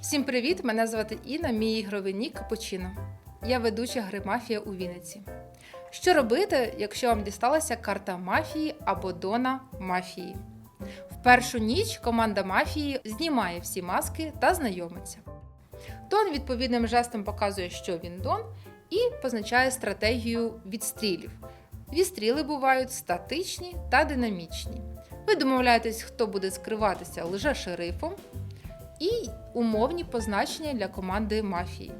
Всім привіт! Мене звати Інна, мій ігровий нік Капучино. Я ведуча гри Мафія у Вінниці. Що робити, якщо вам дісталася карта мафії або Дона мафії? В першу ніч команда мафії знімає всі маски та знайомиться. Дон відповідним жестом показує, що він Дон, і позначає стратегію відстрілів. Відстріли бувають статичні та динамічні. Ви домовляєтесь, хто буде скриватися лише шерифом, і умовні позначення для команди мафії.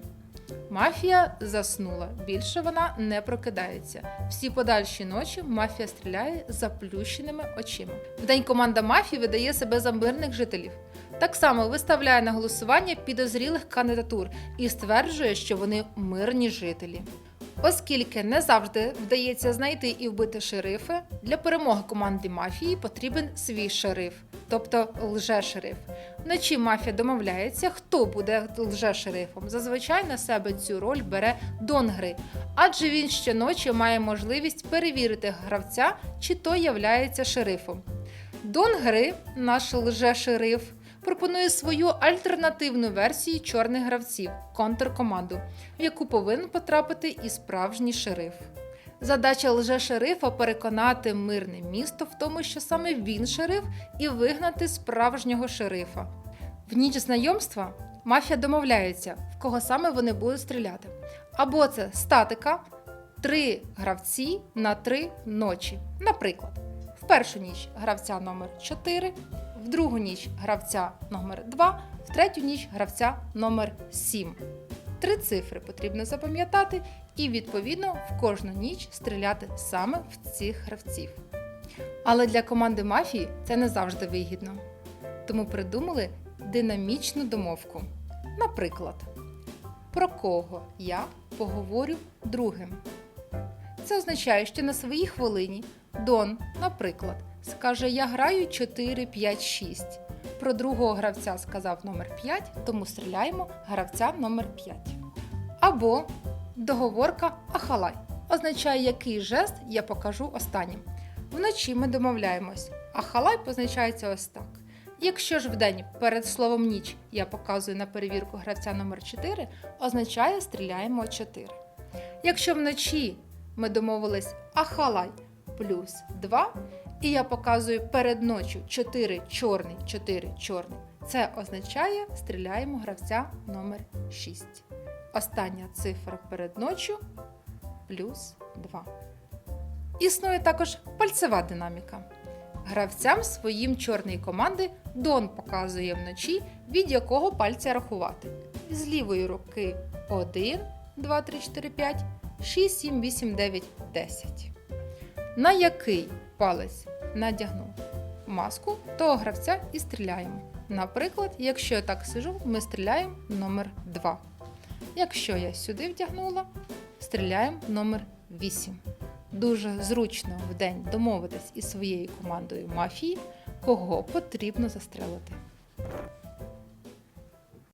Мафія заснула, більше вона не прокидається. Всі подальші ночі мафія стріляє заплющеними очима. Вдень команда мафії видає себе за мирних жителів. Так само виставляє на голосування підозрілих кандидатур і стверджує, що вони мирні жителі. Оскільки не завжди вдається знайти і вбити шерифи, для перемоги команди мафії потрібен свій шериф, тобто лже-шериф. Вночі мафія домовляється, хто буде лже-шерифом. Зазвичай на себе цю роль бере Дон гри, адже він щоночі має можливість перевірити гравця, чи той являється шерифом. Дон гри, наш лже-шериф, пропонує свою альтернативну версію чорних гравців контркоманду, в яку повинен потрапити і справжній шериф. Задача лже-шерифа переконати мирне місто в тому, що саме він шериф, і вигнати справжнього шерифа. В ніч знайомства мафія домовляється, в кого саме вони будуть стріляти. Або це статика, три гравці на три ночі. Наприклад, в першу ніч гравця номер 4, в другу ніч гравця номер 2, в третю ніч гравця номер 7. Три цифри потрібно запам'ятати і, відповідно, в кожну ніч стріляти саме в цих гравців. Але для команди мафії це не завжди вигідно. Тому придумали динамічну домовку. Наприклад, про кого я поговорю другим. Це означає, що на своїй хвилині Дон, наприклад, скаже: Я граю 4, 5, 6. Про другого гравця сказав номер 5, тому стріляємо гравця номер 5. Або договорка Ахалай означає, який жест я покажу останнім. Вночі ми домовляємось. Ахалай позначається ось так. Якщо ж вдень перед словом ніч я показую на перевірку гравця номер 4, означає стріляємо 4. Якщо вночі ми домовились Ахалай плюс 2, і я показую перед ночі 4 чорний, 4 чорний, це означає стріляємо гравця номер 6. Остання цифра перед ночі плюс 2. Існує також пальцева динаміка. Гравцям своїм чорної команди Дон показує вночі, від якого пальця рахувати. З лівої руки 1, 2, 3, 4, 5, 6, 7, 8, 9, 10. На який палець надягнув маску, того гравця і стріляємо. Наприклад, якщо я так сижу, ми стріляємо номер 2. Якщо я сюди вдягнула, стріляємо номер 8. Дуже зручно в день домовитись із своєю командою мафії, кого потрібно застрелити.